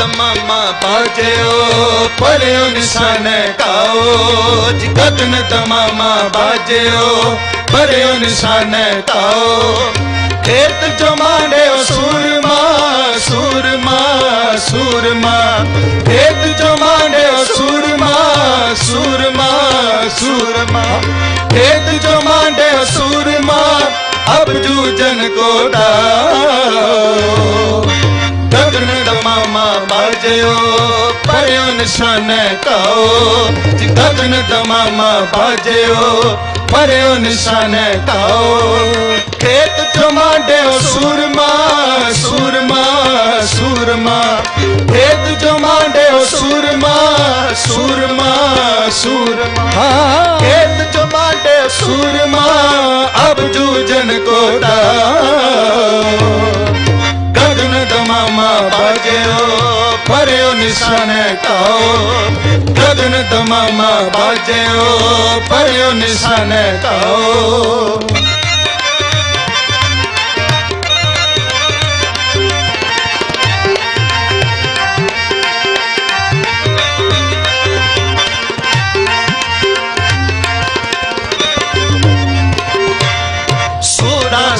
ਤਮਾਮਾ ਬਾਜਿਓ ਪਰਿਓ ਨਿਸ਼ਾਨੇ ਕਾਓ ਜੀ ਤਮਾਮਾ ਬਾਜਿਓ ਪਰਿਓ ਨਿਸ਼ਾਨੇ ਕਾਓ ਖੇਤ ਜਮਾਂਡਿਓ ਸੂਰਮਾ ਸੂਰਮਾ ਸੂਰਮਾ ਖੇਤ ਜਮਾਂਡਿਓ ਸੂਰਮਾ ਸੂਰਮਾ ਸੂਰਮਾ ਖੇਤ ਜਮਾਂਡਿਓ ਸੂਰਮਾ ਅਬ ਜੂਜਨ ਕੋ ਦਾਓ ਬਾਜਿਓ ਪਰਿਓ ਨਿਸ਼ਾਨੇ ਕਾਓ ਜੀ ਗਗਨ ਦਮਾਮਾ ਬਾਜਿਓ ਪਰਿਓ ਨਿਸ਼ਾਨੇ ਕਾਓ ਖੇਤ ਜਮਾਂਡਿਓ ਸੂਰਮਾ ਸੂਰਮਾ ਸੂਰਮਾ। ਖੇਤ ਜਮਾਂਡਿਓ ਸੂਰਮਾ ਸੂਰਮਾ ਸੂਰਮਾ। ਖੇਤ ਜਮਾਂਡਿਓ ਸੂਰਮਾ, ਅਬ ਜੂਜਨ ਕੋ ਦਾਓ। ਗਗਨ ਦਮਾਮਾ ਬਾਜਿਓ ਪਰਿਓ ਨਿਸ਼ਾਨੇ ਕਾਓ ਗਗਨ ਦਮਾਮਾ ਬਾਜਿਓ ਪਰਿਓ ਨਿਸ਼ਾਨੇ ਕਾਓ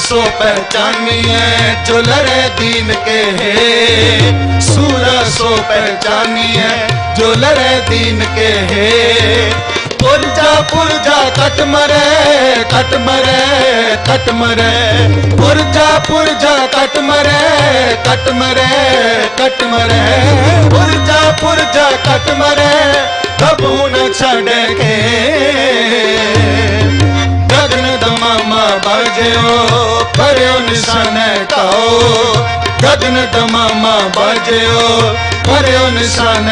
सो पहचानिए जो लड़े दीन के है सूरा सो पहचानिए जो लड़े दीन के है पुरजा पुरजा कट मरे कट मरे कट मरे पुरजा पुरजा कट मरे कट मरे कट मरे पुरजा पुरजा कट मरे ਕਬੂ ਨ ਛੱਡ ਕੇ ਗਗਨ ਦਮਾਮਾ ਬਾਜਿਓ ਪਰਿਓ ਨਿਸ਼ਾਨ ਤਾਓ ਗਗਨ ਦਮਾਮਾ ਬਾਜਿਓ ਪਰਿਓ ਨਿਸ਼ਾਨ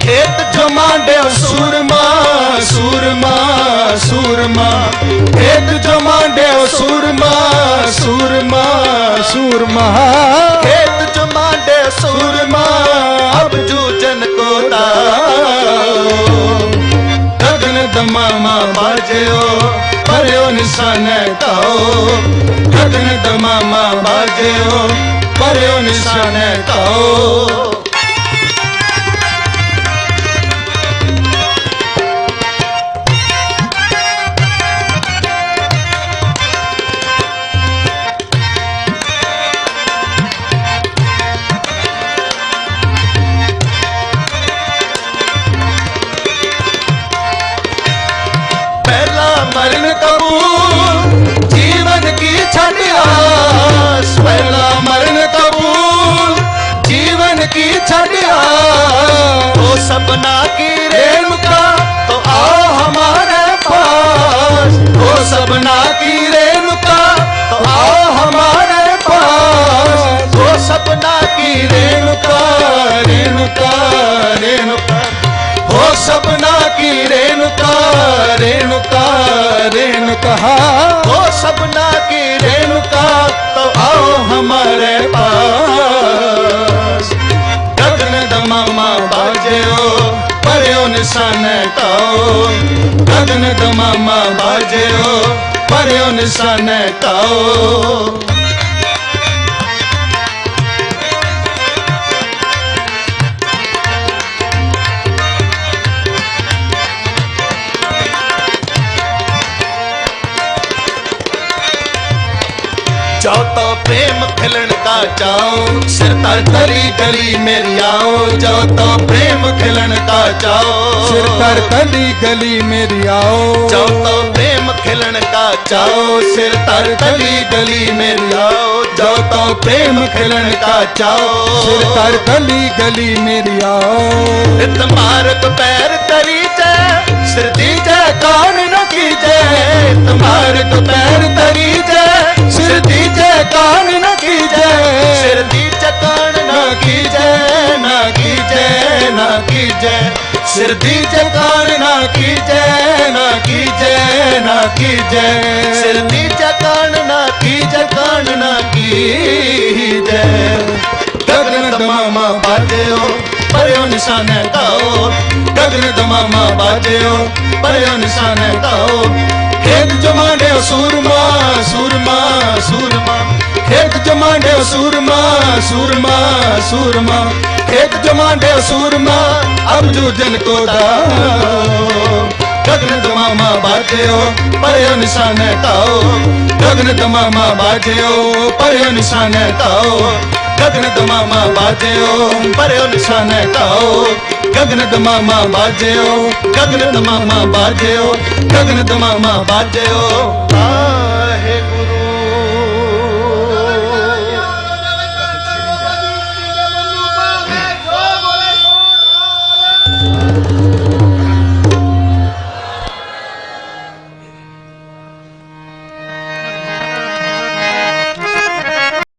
ਖੇਤ ਚ ਮਾਂਡਿਓ ਸੂਰਮਾ ਸੂਰਮਾ ਖੇਤ ਚ ਸੂਰਮਾ ਸੂਰਮਾ ਸੂਰਮਾ। ਖੇਤ ਚ ਮਾਂਡੇ ਸੂਰਮਾ ਦਮਾਮਾ ਬਾਜਿਓ ਪਰਿਓ ਨਿਸ਼ਾਨੇ ਕਾਓ ਗਗਨ ਦਮਾਮਾ ਬਾਜਿਓ ਪਰਿਓ ਨਿਸ਼ਾਨੇ ਕਾਓ सपना की रेणुका तो आओ हमारे पास। तो सपना की रेणुका तो आओ हमारे पास। तो सपना की रेणुका रेणुका रेणुका हो सपना की रेणुका रेणुका रेणुका हो ਦਮਾਮਾ ਬਾਜਿਓ ਪਰਿਓ ਨਿਸ਼ਾਨੇ ਕਾਓ जाओ ਪ੍ਰੇਮ ਖਿਲਣ ਦਾ ਚਾਓ ਸਿਰ ਤਾਂ ਤਲੀ ਗਲੀ ਮੇਰੀ ਆਓ ਜੋ ਤਾਂ ਪ੍ਰੇਮ ਖਿਲਣ ਦਾ ਚਾਓ ਸਿਰ ਤਾਂ ਤਲੀ ਗਲੀ ਮੇਰੀ ਆਓ ਜੋ ਤਾਂ ਪ੍ਰੇਮ ਖਿਲਣ ਦਾ ਚਾਓ ਸਿਰ ਤਾਂ ਤਲੀ ਗਲੀ ਮੇਰੀ ਆਓ ਜੋ ਤਾਂ ਪ੍ਰੇਮ ਖਿਲਣ ਦਾ ਚਾਓ ਸਿਰ ਤਾਂ ਤਲੀ ਗਲੀ ਮੇਰੀ ਆਓ ਇਤ ਮਾਰਕ ਪੈਰ ਤਰੀ ਚ ਸਿਰ ਦੀ ਜੈ ਕਾਨ ਨਾ ਕੀਜੈ। ਤਮ ਸਿਰ ਦੀ ਚਕਾਰ ਨਾ ਕੀਜੈ ਨਾ ਕੀਜੈ ਨਾ ਕੀਜੈ ਸਿਰ ਦੀ ਚਕਾਰ ਨਾ ਕੀਜੈ ਕਾਣ ਨਾ ਕੀਜੈ ਗਗਨ ਦਮਾਮਾ ਬਾਜਿਓ ਪਰਿਓ ਨਿਸ਼ਾਨ ਤਾਓ ਗਗਨ ਦਮਾਮਾ ਬਾਜਿਓ ਪਰਿਓ ਨਿਸ਼ਾਨ ਤਾਓ ਖੇਤ ਜਮਾਂਡੇ ਸੂਰਮਾ ਸੂਰਮਾ ਸੂਰਮਾ। ਖੇਤ ਜਮਾਂਡੇ ਸੂਰਮਾ ਸੂਰਮਾ ਸੂਰਮਾ। ਖੇਤ ਜਮਾਂਡੇ ਸੂਰਮਾ ਅਬ ਜੂਜਨ ਕੋ ਦਾਓ ਗਗਨ ਦਮਾਮਾ ਬਾਜਿਓ, ਪਰਿਓ ਨਿਸ਼ਾਨੇ ਤਾਓ ਗਗਨ ਦਮਾਮਾ ਬਾਜਿਓ, ਪਰਿਓ ਨਿਸ਼ਾਨੇ ਤਾਓ ਗਗਨ ਦਮਾਮਾ ਬਾਜਿਓ, ਪਰਿਓ ਨਿਸ਼ਾਨੇ ਤਾਓ ਗਗਨ ਦਮਾਮਾ ਬਾਜਿਓ, ਗਗਨ ਦਮਾਮਾ ਬਾਜਿਓ, ਗਗਨ ਦਮਾਮਾ ਬਾਜਿਓ। ਆ